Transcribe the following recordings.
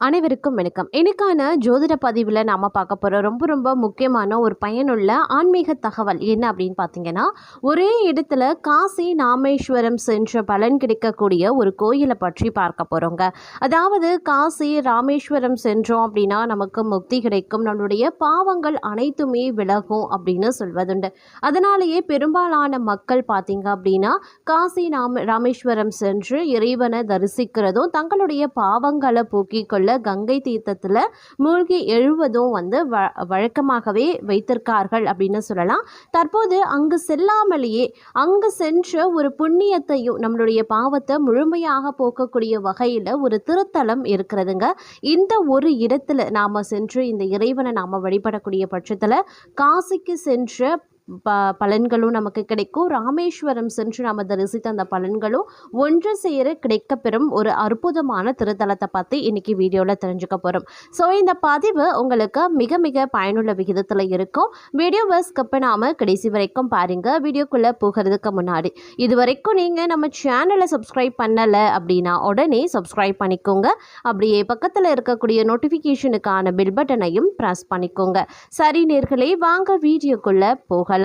அனைவருக்கும் வணக்கம். இன்னைக்கான ஜோதிட பதிவில் நாம் பார்க்க போகிற ரொம்ப ரொம்ப முக்கியமான ஒரு பயனுள்ள ஆன்மீக தகவல் என்ன அப்படின்னு பார்த்தீங்கன்னா ஒரே இடத்துல காசி ராமேஸ்வரம் சென்ற பலன் கிடைக்கக்கூடிய ஒரு கோயிலை பற்றி பார்க்க போகிறோங்க அதாவது காசி ராமேஸ்வரம் சென்றோம் அப்படின்னா நமக்கு முக்தி கிடைக்கும். நம்மளுடைய பாவங்கள் அனைத்துமே விலகும் அப்படின்னு சொல்வதுண்டு. அதனாலேயே பெரும்பாலான மக்கள் பார்த்தீங்க அப்படின்னா காசி ராமேஸ்வரம் சென்று இறைவனை தரிசிக்கிறதும் தங்களுடைய பாவங்களை போக்கிக் கொள்ள கங்கை தீர்த்தத்தில் மூழ்கி எழுவதும் வந்து வ வழக்கமாகவே வைத்திருக்கார்கள் அப்படின்னு சொல்லலாம். தற்போது அங்கு செல்லாமலேயே அங்கு சென்ற ஒரு புண்ணியத்தையும் நம்மளுடைய பாவத்தை முழுமையாக போக்கக்கூடிய வகையில் ஒரு திருத்தலம் இருக்கிறதுங்க. இந்த ஒரு இடத்துல நாம் சென்று இந்த இறைவனை நாம் வழிபடக்கூடிய பட்சத்தில் காசிக்கு சென்ற ப பலன்களும் நமக்கு கிடைக்கும். ராமேஸ்வரம் சென்று நாம் தரிசித்த அந்த பலன்களும் ஒன்று சேர கிடைக்கப்பெறும் ஒரு அற்புதமான திருத்தலத்தை பற்றி இன்றைக்கி வீடியோவில் தெரிஞ்சுக்க போகிறோம் ஸோ இந்த பதிவு உங்களுக்கு மிக மிக பயனுள்ள விகிதத்தில் இருக்கும். வீடியோவை ஸ்கிப் பண்ணாமல் கடைசி வரைக்கும் பாருங்கள் வீடியோக்குள்ளே போகிறதுக்கு முன்னாடி இது வரைக்கும் நீங்கள் நம்ம சேனலை சப்ஸ்கிரைப் பண்ணலை அப்படின்னா உடனே சப்ஸ்கிரைப் பண்ணிக்கோங்க. அப்படியே பக்கத்தில் இருக்கக்கூடிய நோட்டிஃபிகேஷனுக்கான பில் பட்டனையும் ப்ரெஸ் பண்ணிக்கோங்க. சரி நேர்களே வாங்க வீடியோக்குள்ளே போகலாம்.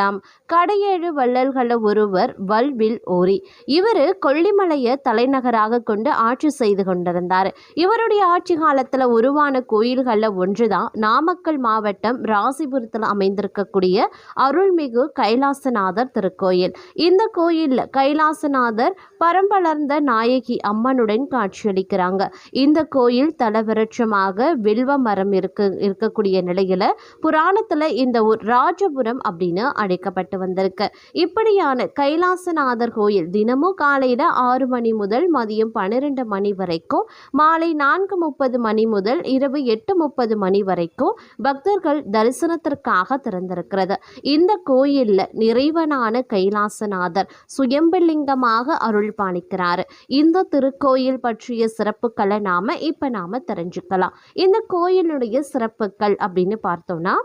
கடையேழு வள்ளல்கள ஒருவர் வல்வில் ஓரி. இவர் கொல்லிமலையை தலைநகராக கொண்டு ஆட்சி செய்து கொண்டிருந்தார். இவருடைய ஆட்சி காலத்தில் உருவான கோயில்களில் ஒன்று தான் நாமக்கல் மாவட்டம் ராசிபுரத்தில் அமைந்திருக்கக்கூடிய அருள்மிகு கைலாசநாதர் திருக்கோயில். இந்த கோயிலில் கைலாசநாதர் பரம்பளர்ந்த நாயகி அம்மனுடன் காட்சியளிக்கிறாங்க. இந்த கோயில் தலவிருட்சமாக வில்வ மரம் இருக்கு இருக்கக்கூடிய நிலையில் புராணத்தில் இந்த ராஜபுரம் அப்படின்னு அழைக்கப்பட்டு வந்திருக்கு. இப்படியான கைலாசநாதர் கோயில் தினமும் காலையில் ஆறு மணி முதல் மதியம் பன்னிரெண்டு மணி வரைக்கும் மாலை நான்கு முப்பது மணி முதல் இரவு எட்டு முப்பது மணி வரைக்கும் பக்தர்கள் தரிசனத்திற்காக திறந்திருக்கிறது. இந்த கோயிலில் நிறைவனான கைலாசநாதர் சுயம்பலிங்கமாக அருள் பாலிக்கிறார் இந்த திருக்கோயில் பற்றிய சிறப்புகளை நாம இப்ப நாம தெரிஞ்சுக்கலாம். இந்த கோயிலுடைய சிறப்புகள் அப்படின்னு பார்த்தோம்னா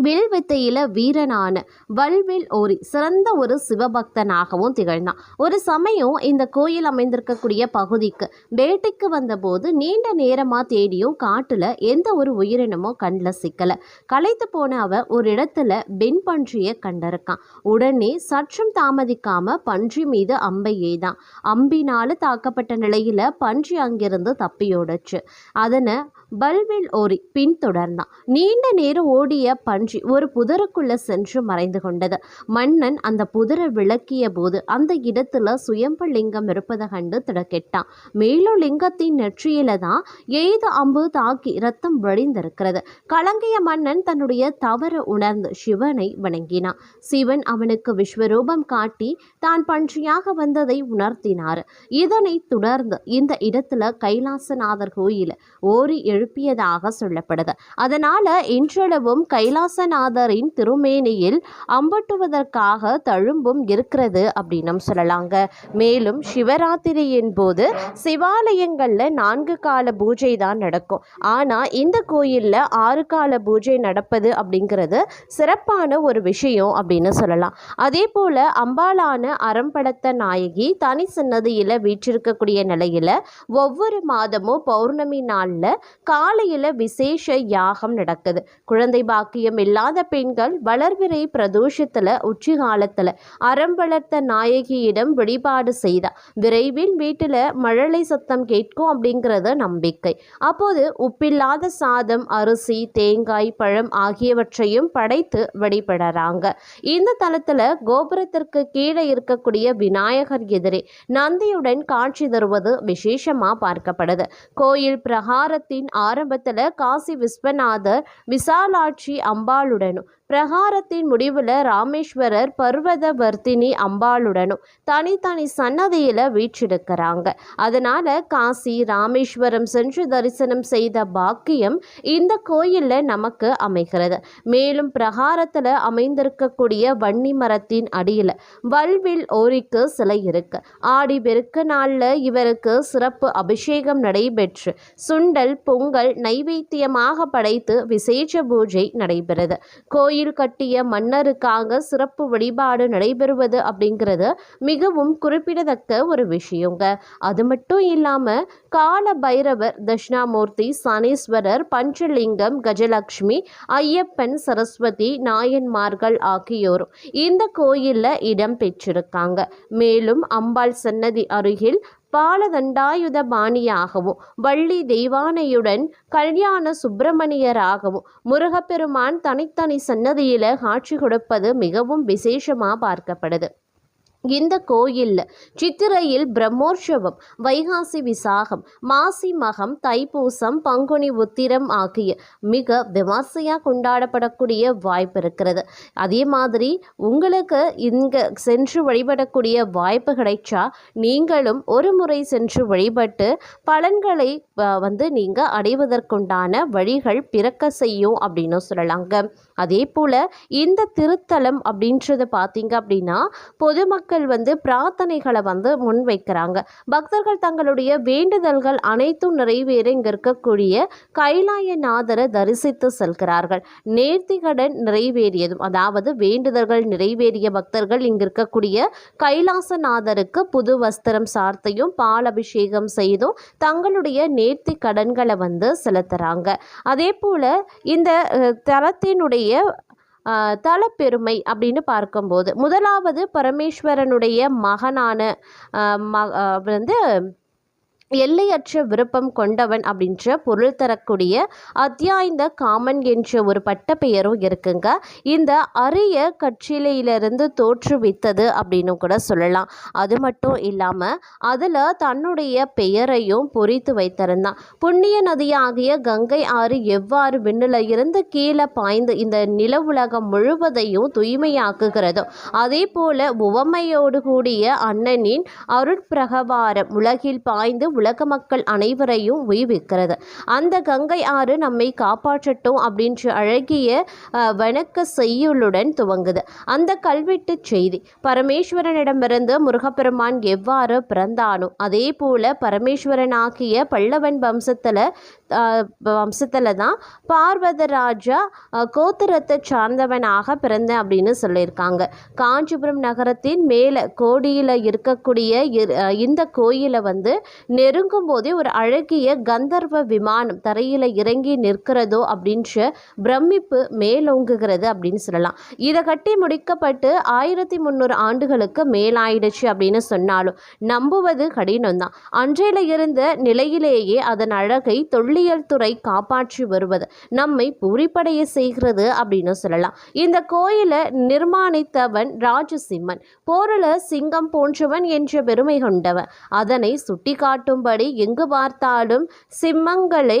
வில் வித்தையில வீரனான வல்வில் ஓரி சிறந்த ஒரு சிவபக்தனாகவும் திகழ்ந்தான். ஒரு சமயம் இந்த கோயில் அமைந்திருக்கக்கூடிய பகுதிக்கு வேட்டைக்கு வந்தபோது நீண்ட நேரமா தேடியும் காட்டுல எந்த ஒரு உயிரினமும் கண்ணில் சிக்கல. களைத்து போன அவ ஒரு இடத்துல பெண் பன்றியை கண்டிருக்கான். உடனே சற்றும் தாமதிக்காம பன்றி மீது அம்பை எய்தான். அம்பினால தாக்கப்பட்ட நிலையில பன்றி அங்கிருந்து தப்பியோடுச்சு. அதனை பல்வில் ஓரி பின்தொடர்ந்தான். நீண்ட நேரம் ஓடிய பன்றி ஒரு புதருக்குள்ள சென்று மறைந்து கொண்டது. மன்னன் அந்த புதரை விளக்கிய போது அந்த இடத்துல சுயம்பலிங்கம் இருப்பதை கண்டு திடக்கெட்டான். மேலும் லிங்கத்தின் நெற்றியில தான் எய்து அம்பு தாக்கி ரத்தம் வழிந்திருக்கிறது கலங்கிய மன்னன் தன்னுடைய தவறு உணர்ந்து சிவனை வணங்கினான். சிவன் அவனுக்கு விஸ்வரூபம் காட்டி தான் பன்றியாக வந்ததை உணர்த்தினார். இதனை தொடர்ந்து இந்த இடத்துல கைலாசநாதர் கோயில் ஓரி எழுப்பியதாக சொல்லப்படுது. அதனால இன்றளவும் கைலாசநாதரின் திருமேனியில் அம்பட்டுவதற்காக தழும்பும் இருக்கிறது அப்படின்னு சொல்லலாங்க. மேலும் சிவராத்திரியின் போது சிவாலயங்களில் நான்கு கால பூஜை தான் நடக்கும். ஆனால் இந்த கோயில்ல ஆறு கால பூஜை நடப்பது அப்படிங்கிறது சிறப்பான ஒரு விஷயம் அப்படின்னு சொல்லலாம். அதே போல அம்பாளான அறம்படத்த நாயகி தனி சன்னதியில் வீற்றிருக்கக்கூடிய நிலையில் ஒவ்வொரு மாதமும் பௌர்ணமி நாளில் காலையில் விசேஷ யாகம் நடக்குது. குழந்தை பாக்கியம் இல்லாத பெண்கள் வளர்விரை பிரதோஷத்தில் உச்சி காலத்தில் அறம் வளர்த்த நாயகியிடம் வழிபாடு செய்தா. விரைவில் வீட்டில் மழலை சத்தம் கேட்கும் அப்படிங்கிறது நம்பிக்கை. அப்போது உப்பில்லாத சாதம் அரிசி தேங்காய் பழம் ஆகியவற்றையும் படைத்து வழிபடுறாங்க. இந்த தளத்தில் கோபுரத்திற்கு கீழே இருக்கக்கூடிய விநாயகர் எதிரே நந்தியுடன் காட்சி தருவது விசேஷமாக பார்க்கப்படுது. கோயில் பிரகாரத்தின் ஆரம்பத்தில் காசி விஸ்வநாதர் விசாலாட்சி அம்பாளுடனும் பிரகாரத்தின் முடிவில் ராமேஸ்வரர் பர்வதவர்த்தினி அம்பாளுடனும் தனித்தனி சன்னதியில் வீற்றிருக்கிறாங்க. அதனால் காசி ராமேஸ்வரம் சென்று தரிசனம் செய்த பாக்கியம் இந்த கோயிலில் நமக்கு அமைகிறது. மேலும் பிரகாரத்தில் அமைந்திருக்கக்கூடிய வன்னி மரத்தின் அடியில் வல்வில் ஓரிக்கு சிலை இருக்கு. ஆடி பெருக்க நாளில் இவருக்கு சிறப்பு அபிஷேகம் நடைபெற்று சுண்டல் பொங்கல் நைவேத்தியமாக படைத்து விசேஷ பூஜை நடைபெறுது. கோயில் கோயில் கட்டிய மன்னருக்காக சிறப்பு வழிபாடு நடைபெறுவது அப்படிங்கிறது மிகவும் குறிப்பிடத்தக்க ஒரு விஷயங்க. அது மட்டும் இல்லாமல் கால பைரவர் தட்சிணாமூர்த்தி சனீஸ்வரர் பஞ்சலிங்கம் கஜலக்ஷ்மி ஐயப்பன் சரஸ்வதி நாயன்மார்கள் ஆகியோரும் இந்த கோயிலில் இடம் பெற்றிருக்காங்க. மேலும் அம்பாள் சன்னதி அருகில் பாலதண்டாயுத பாணியாகவும் வள்ளி தெய்வானையுடன் கல்யாண சுப்பிரமணியராகவும் முருகப்பெருமான் தனித்தனி சன்னதியில் காட்சி கொடுப்பது மிகவும் விசேஷமாக பார்க்கப்படுது. இந்த கோயிலில் சித்திரையில் பிரம்மோற்சவம் வைகாசி விசாகம் மாசி மகம் தைப்பூசம் பங்குனி உத்திரம் ஆகிய மிக விமர்சையாக கொண்டாடப்படக்கூடிய வாய்ப்பு இருக்கிறது. அதே மாதிரி உங்களுக்கு இங்கே சென்று வழிபடக்கூடிய வாய்ப்பு கிடைச்சா நீங்களும் ஒரு முறை சென்று வழிபட்டு பலன்களை வந்து நீங்கள் அடைவதற்குண்டான வழிகள் பிறக்க செய்யும் அப்படின்னு சொல்லலாங்க. அதே போல் இந்த திருத்தலம் அப்படின்றத பார்த்தீங்க அப்படின்னா பொதுமக்கள் வந்து பிரார்த்தனைகளை வந்து முன்வைக்கிறாங்க. பக்தர்கள் தங்களுடைய வேண்டுதல்கள் அனைத்தும் நிறைவேற இங்கே இருக்கக்கூடிய கைலாயநாதரை தரிசித்து செல்கிறார்கள். நேர்த்திகடன் நிறைவேறியதும் அதாவது வேண்டுதல்கள் நிறைவேறிய பக்தர்கள் இங்கு இருக்கக்கூடிய கைலாசநாதருக்கு புது வஸ்திரம் சார்த்தையும் பால் அபிஷேகம் செய்தும் தங்களுடைய நேர்த்தி கடன்களை வந்து செலுத்துகிறாங்க அதே போல் இந்த தரத்தினுடைய தலத்தினுடைய தலப்பெருமை அப்படின்னு பார்க்கும்போது முதலாவது பரமேஸ்வரனுடைய மகனான ம வந்து எல்லையற்ற விருப்பம் கொண்டவன் அப்படின்ற பொருள் தரக்கூடிய அத்தியாய்ந்த காமன் என்ற ஒரு பட்டப்பெயரும் இருக்குங்க. இந்த அரிய கட்சியிலிருந்து தோற்றுவித்தது அப்படின்னு கூட சொல்லலாம். அது மட்டும் இல்லாமல் அதில் தன்னுடைய பெயரையும் பொறித்து வைத்திருந்தான். புண்ணிய நதியாகிய கங்கை ஆறு எவ்வாறு விண்ணில் இருந்து கீழே பாய்ந்து இந்த நில உலகம் முழுவதையும் தூய்மையாக்குகிறதோ அதே போல உவமையோடு கூடிய அண்ணனின் அருட்பிரகவாரம் உலகில் பாய்ந்து உலக மக்கள் அனைவரையும் உய்விக்கிறது. அந்த கங்கை ஆறு நம்மை காப்பாற்றட்டும் அப்படின்ற அழகிய வணக்க செய்யுளுடன் துவங்குது. அந்த கல்வெட்டு செய்தி பரமேஸ்வரனிடமிருந்து முருகப்பெருமான் எவ்வாறு பிறந்தானோ அதே போல பரமேஸ்வரனாகிய பல்லவன் வம்சத்தில் வம்சத்தில் தான் பார்வதராஜா கோத்திரத்தை சார்ந்தவனாக பிறந்தேன் அப்படின்னு சொல்லியிருக்காங்க. காஞ்சிபுரம் நகரத்தின் மேலே கோடியில் இருக்கக்கூடிய இந்த கோயிலை வந்து நெருங்கும் போதே ஒரு அழகிய கந்தர்வ விமானம் தரையில் இறங்கி நிற்கிறதோ அப்படின்ற பிரமிப்பு மேலோங்குகிறது அப்படின்னு சொல்லலாம். இதை கட்டி முடிக்கப்பட்டு ஆயிரத்தி முந்நூறு ஆண்டுகளுக்கு மேலாயிடுச்சு அப்படின்னு சொன்னாலும் நம்புவது கடினம்தான். அன்றையில இருந்த நிலையிலேயே அதன் அழகை தொல்லியல் துறை காப்பாற்றி வருவது நம்மை பூரிப்படைய செய்கிறது அப்படின்னு சொல்லலாம். இந்த கோயிலை நிர்மாணித்தவன் ராஜசிம்மன் போரில் சிங்கம் போன்றவன் என்ற பெருமை கொண்டவன். அதனை சுட்டிக்காட்டும் காட்டும்படி எங்கு பார்த்தாலும் சிம்மங்களை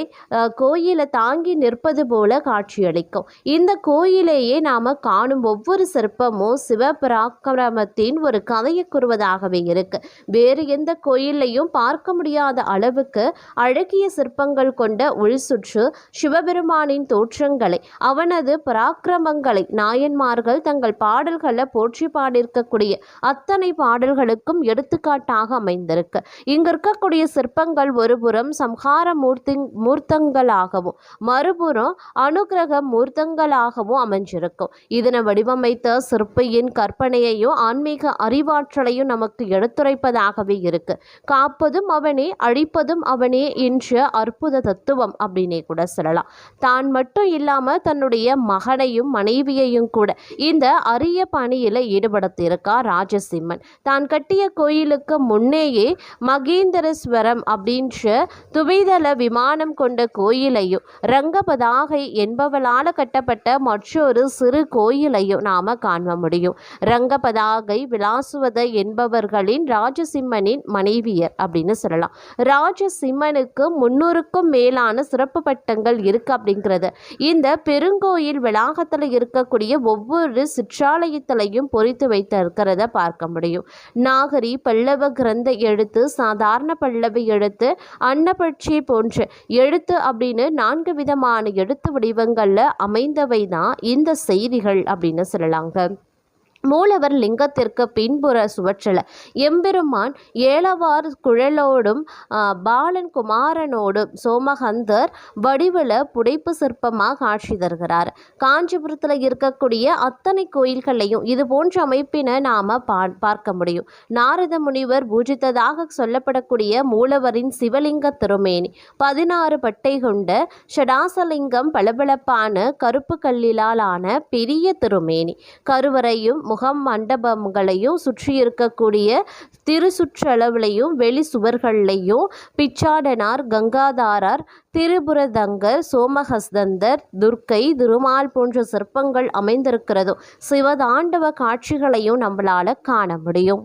கோயிலை தாங்கி நிற்பது போல காட்சியளிக்கும். இந்த கோயிலேயே நாம காணும் ஒவ்வொரு சிற்பமும் சிவபிராக்கிரமத்தின் ஒரு கதையை கூறுவதாகவே இருக்கு. வேறு எந்த கோயிலையும் பார்க்க முடியாத அளவுக்கு அழகிய சிற்பங்கள் கொண்ட உள் சுற்று சிவபெருமானின் தோற்றங்களை அவனது பராக்கிரமங்களை நாயன்மார்கள் தங்கள் பாடல்களை போற்றி பாடியிருக்கக்கூடிய அத்தனை பாடல்களுக்கும் எடுத்துக்காட்டாக அமைந்திருக்கு. இங்க இருக்கக்கூடிய சிற்பங்கள் ஒருபுறம் சம்ஹார மூர்த்தி மூர்த்தங்களாகவும் மறுபுறம் அனுக்கிரக மூர்த்தங்களாகவும் அமைஞ்சிருக்கும். இதனை வடிவமைத்த சிற்பியின் கற்பனையையும் ஆன்மீக அறிவாற்றலையும் நமக்கு எடுத்துரைப்பதாகவே இருக்கு. காப்பதும் அவனே அழிப்பதும் அவனே என்ற அற்புத தத்துவம் அப்படின்னே கூட சொல்லலாம். தான் மட்டும் இல்லாம தன்னுடைய மகனையும் மனைவியையும் கூட இந்த அரிய பணியில ஈடுபடுத்தியிருக்கார் ராஜசிம்மன். தான் கட்டிய கோயிலுக்கு முன்னேயே மகேந்திரஸ்வரம் அப்படின்ற துபிதள விமானம் கொண்ட கோயிலையும் ரங்கபதாகை என்பவளால் கட்டப்பட்ட மற்றொரு சிறு கோயிலையும் நாம் காண முடியும். ரங்கபதாகை விலாசுவத என்பவர்களின் ராஜசிம்மனின் மனைவியர் அப்படின்னு சொல்லலாம். ராஜசிம்மனுக்கு முன்னூறுக்கும் மேலான சிறப்பு பட்டங்கள் இருக்கு அப்படிங்கிறது. இந்த பெருங்கோயில் வளாகத்தில் இருக்கக்கூடிய ஒவ்வொரு சிற்றாலயத்திலையும் பொறித்து வைத்து இருக்கிறத பார்க்க முடியும். நாகரி பல்லவ கிரந்த எழுத்து சாதாரண பல்லவ எழுத்து அன்னபட்சி போன்ற எழுத்து அப்படின்னு நான்கு விதமான எழுத்து வடிவங்களில் அமைந்தவை தான் இந்த செய்திகள் அப்படின்னு சொல்லலாங்க. மூலவர் லிங்கத்திற்கு பின்புற சுவற்றில். எம்பெருமான் ஏழவார் குழலோடும் பாலன் குமாரனோடும் சோமகந்தர் வடிவில் புடைப்பு சிற்பமாக காட்சி தருகிறார். காஞ்சிபுரத்தில் இருக்கக்கூடிய அத்தனை கோயில்களையும் இது போன்ற அமைப்பினை நாம் பா பார்க்க முடியும். நாரத முனிவர் பூஜித்ததாக சொல்லப்படக்கூடிய மூலவரின் சிவலிங்க திருமேனி. பதினாறு பட்டை கொண்ட ஷடாசலிங்கம் பளபளப்பான கருப்பு கல்லிலால் ஆன பெரிய திருமேனி. கருவறையும் முகம் மண்டபங்களையும் சுற்றி இருக்கக்கூடிய திருசுற்றளவுலையும் வெளி சுவர்கள்லையும் பிச்சாடனார் கங்காதாரார் திரிபுரதங்கர் சோமஹஸ்தந்தர் துர்க்கை திருமால் போன்ற சிற்பங்கள் அமைந்திருக்கிறதும் சிவதாண்டவ காட்சிகளையும் நம்மளால் காண முடியும்.